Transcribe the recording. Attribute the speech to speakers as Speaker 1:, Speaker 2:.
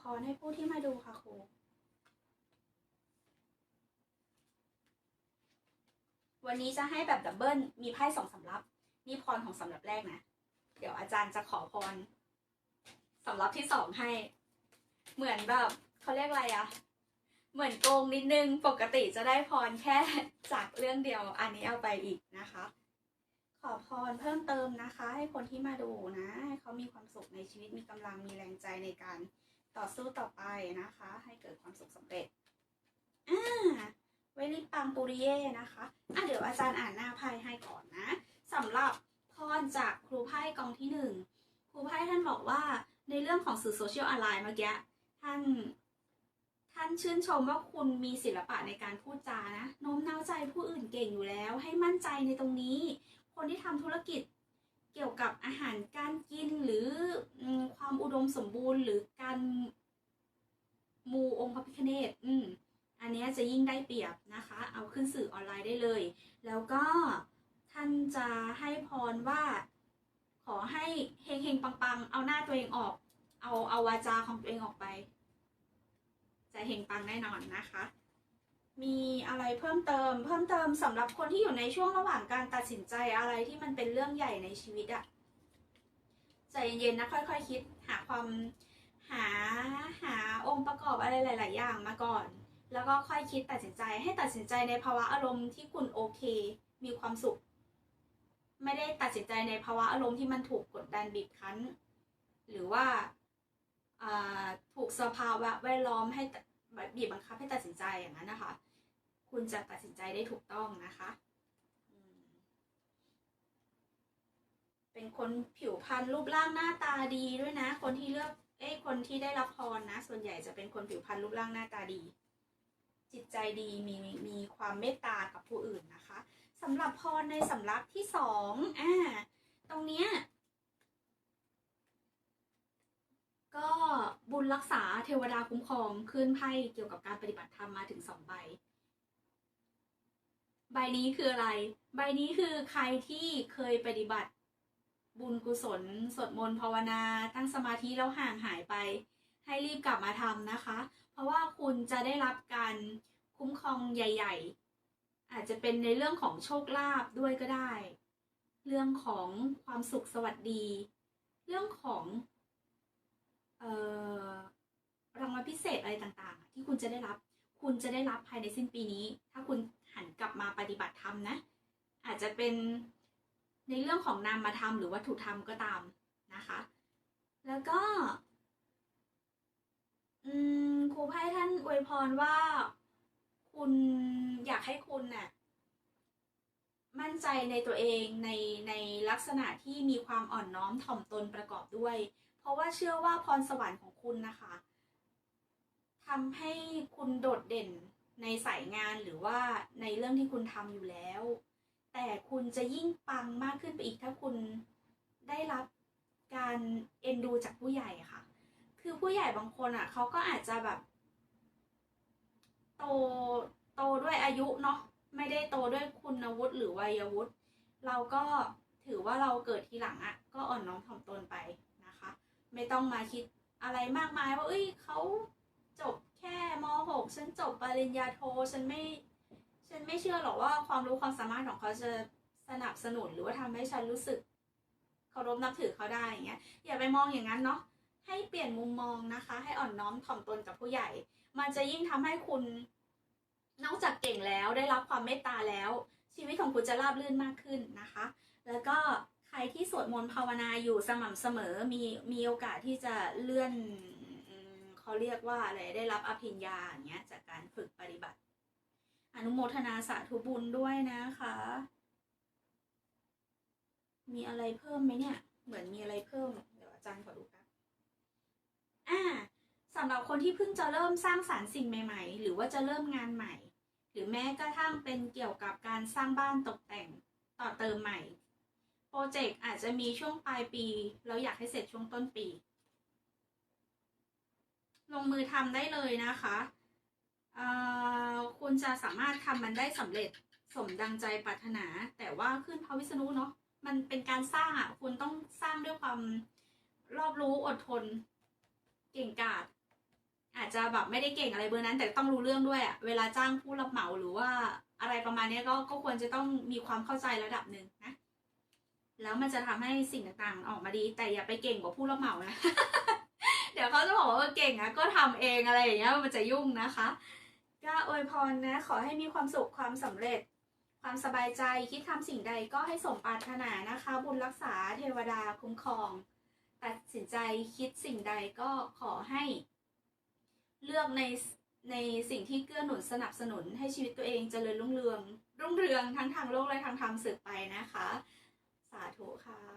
Speaker 1: พรให้ผู้ที่มาดูค่ะครูวันนี้จะให้แบบดับเบิลมีไพ่สองสำรับ นี่พรของสำรับแรกนะ เดี๋ยวอาจารย์จะขอพรสำรับที่สองให้ เหมือนแบบเขาเรียกอะไรอะเหมือนโกงนิดนึงปกติจะได้พรแค่จากเรื่องเดียว อันนี้เอาไปอีกนะคะ ขอพรเพิ่มเติมนะคะ ให้คนที่มาดูนะ ให้เขามีความสุขในชีวิตมีกำลังมีแรงใจในการ ต่อสู้ต่อไปนะคะ ให้เกิดความสุขสำเร็จอ่าเวลิปังปุริเย่นะคะอะเดี๋ยวอาจารย์อ่านหน้าไพ่ให้ก่อนนะสำหรับพรจากครูไพ่กองที่หนึ่งครูไพ่ท่านบอกว่าในเรื่องของสื่อโซเชียลออนไลน์เมื่อกี้ท่านท่านชื่นชมว่าคุณมีศิลปะในการพูดจานะโน้มน้าวใจผู้อื่นเก่งอยู่แล้ว ให้มั่นใจในตรงนี้ คนที่ทำธุรกิจ เกี่ยวกับอาหารการกินหรือความอุดมสมบูรณ์ หรือการมูองค์พระพิฆเนศอืมอันนี้จะยิ่งได้เปรียบนะคะ เอาขึ้นสื่อออนไลน์ได้เลย แล้วก็ท่านจะให้พรว่า ขอให้เฮงเฮงๆปังๆ เอาหน้าตัวเองออก เอาเอาวาจาของตัวเองออกไป จะเฮงปังแน่นอนนะคะ มีอะไรเพิ่มเติม เพิ่มเติมสำหรับคนที่อยู่ในช่วงระหว่างการตัดสินใจอะไรที่มันเป็นเรื่องใหญ่ในชีวิตอะใจเย็นๆนะค่อยๆคิดหาความหาหาองค์ประกอบอะไรหลาย ๆ อย่างมาก่อน แล้วก็ค่อยคิดตัดสินใจให้ตัดสินใจในภาวะอารมณ์ที่คุณโอเค มีความสุข ไม่ได้ตัดสินใจในภาวะอารมณ์ที่มันถูกกดดันบีบคั้น หรือว่าถูกสภาวะแวดล้อมให้บีบบังคับให้ตัดสินใจอย่างนั้นนะคะ คุณจะตัดสินใจได้ถูกต้องนะคะ เป็นคนผิวพรรณรูปร่างหน้าตาดีด้วยนะ คนที่เลือกเอ้คนที่ได้รับพรนะ ส่วนใหญ่จะเป็นคนผิวพรรณรูปร่างหน้าตาดี จิตใจดีมีมีมีความเมตตากับผู้อื่นนะคะสำหรับพรในสำรับที่สองอ่าตรงเนี้ยก็บุญรักษาเทวดาคุ้มครองขึ้นไพ่เกี่ยวกับการปฏิบัติธรรมมาถึงสองใบ ใบนี้คืออะไร ใบนี้คือใครที่เคยปฏิบัติบุญกุศลสวดมนต์ภาวนา ตั้งสมาธิแล้วห่างหายไป ให้รีบกลับมาทำนะคะ เพราะว่าคุณจะได้รับการคุ้มครองใหญ่ ๆ อาจจะเป็นในเรื่องของโชคลาภด้วยก็ได้ เรื่องของความสุขสวัสดี เรื่องของออรางวัลพิเศษอะไรต่างๆ ที่คุณจะได้รับ คุณจะได้รับภายในสิ้นปีนี้ ถ้าคุณ หันกลับมาปฏิบัติธรรมนะ อาจจะเป็นในเรื่องของนามธรรมหรือวัตถุธรรมก็ตามนะคะ แล้วก็ครูไพ่ท่านอวยพรว่าคุณอยากให้คุณน่ะมั่นใจในตัวเองในในลักษณะที่มีความอ่อนน้อมถ่อมตนประกอบด้วย เพราะว่าเชื่อว่าพรสวรรค์ของคุณนะคะทำให้คุณโดดเด่น ในสายงานหรือว่าในเรื่องที่คุณทำอยู่แล้ว แต่คุณจะยิ่งปังมากขึ้นไปอีกถ้าคุณได้รับการเอ็นดูจากผู้ใหญ่ค่ะ คือผู้ใหญ่บางคนอะเขาก็อาจจะแบบ โตโตด้วยอายุเนาะไม่ได้โตด้วยคุณวุฒิหรือวัยวุฒิเราก็ถือว่าเราเกิดทีหลังอะ่ะ ก็อ่อนน้อมถ่อมตนไปนะคะ ไม่ต้องมาคิดอะไรมากมายว่าเอ้ยเขา .6 ฉันจบปริญญาโท ฉันไม่ ฉันไม่เชื่อหรอกว่าความรู้ความสามารถของเขาจะสนับสนุนหรือว่าทำให้ฉันรู้สึกเคารพนับถือเขาได้อย่างเงี้ย อย่าไปมองอย่างนั้นเนาะ ให้เปลี่ยนมุมมองนะคะ ให้อ่อนน้อมถ่อมตนกับผู้ใหญ่ มันจะยิ่งทำให้คุณ นอกจากเก่งแล้วได้รับความเมตตาแล้ว ชีวิตของคุณจะราบรื่นมากขึ้นนะคะ แล้วก็ใครที่สวดมนต์ภาวนาอยู่สม่ำเสมอมีมีโอกาสที่จะเลื่อน เขาเรียกว่าอะไรได้รับอภิญญาอย่างเงี้ยจากการฝึกปฏิบัติ อนุโมทนาสาธุบุญด้วยนะคะ มีอะไรเพิ่มไหมเนี่ย เหมือนมีอะไรเพิ่ม เดี๋ยวอาจารย์ขอดูครับอ่าสำหรับคนที่เพิ่งจะเริ่มสร้างสารรค์สิ่งใหม่ ๆ หรือว่าจะเริ่มงานใหม่ หรือแม้กระทั่งเป็นเกี่ยวกับการสร้างบ้านตกแต่งต่อเติมใหม่ โปรเจกต์อาจจะมีช่วงปลายปีเราอยากให้เสร็จช่วงต้นปี ลงมือทำได้เลยนะคะคุณจะสามารถทำมันได้สำเร็จสมดังใจปรารถนา แต่ว่าขึ้นพระวิษณุเนาะมันเป็นการสร้างอะ คุณต้องสร้างด้วยความรอบรู้อดทน เก่งกาจอาจจะแบบไม่ได้เก่งอะไรเบอร์นั้น แต่ต้องรู้เรื่องด้วยอะเวลาจ้างผู้รับเหมาหรือว่าอะไรประมาณนี้ก็ก็ควรจะต้องมีความเข้าใจระดับหนึ่งนะแล้วมันจะทำให้สิ่งต่างๆ ออกมาดี แต่อย่าไปเก่งกว่าผู้รับเหมานะ เดี๋ยวเขาจะบอกว่าเออเก่งอะก็ทำเองอะไรอย่างเงี้ยมันจะยุ่งนะคะก็อวยพรนะ ขอให้มีความสุขความสำเร็จ ความสบายใจคิดทำสิ่งใดก็ให้สมปรารถนานะคะ บุญรักษาเทวดาคุ้มครอง ตัดสินใจคิดสิ่งใดก็ขอให้ เลือกในในสิ่งที่เกื้อหนุนสนับสนุนให้ชีวิตตัวเองเจริญรุ่งเรืองรุ่งเรืองทั้งทางโลกและทางธรรมสืบไปนะคะ สาธุค่ะ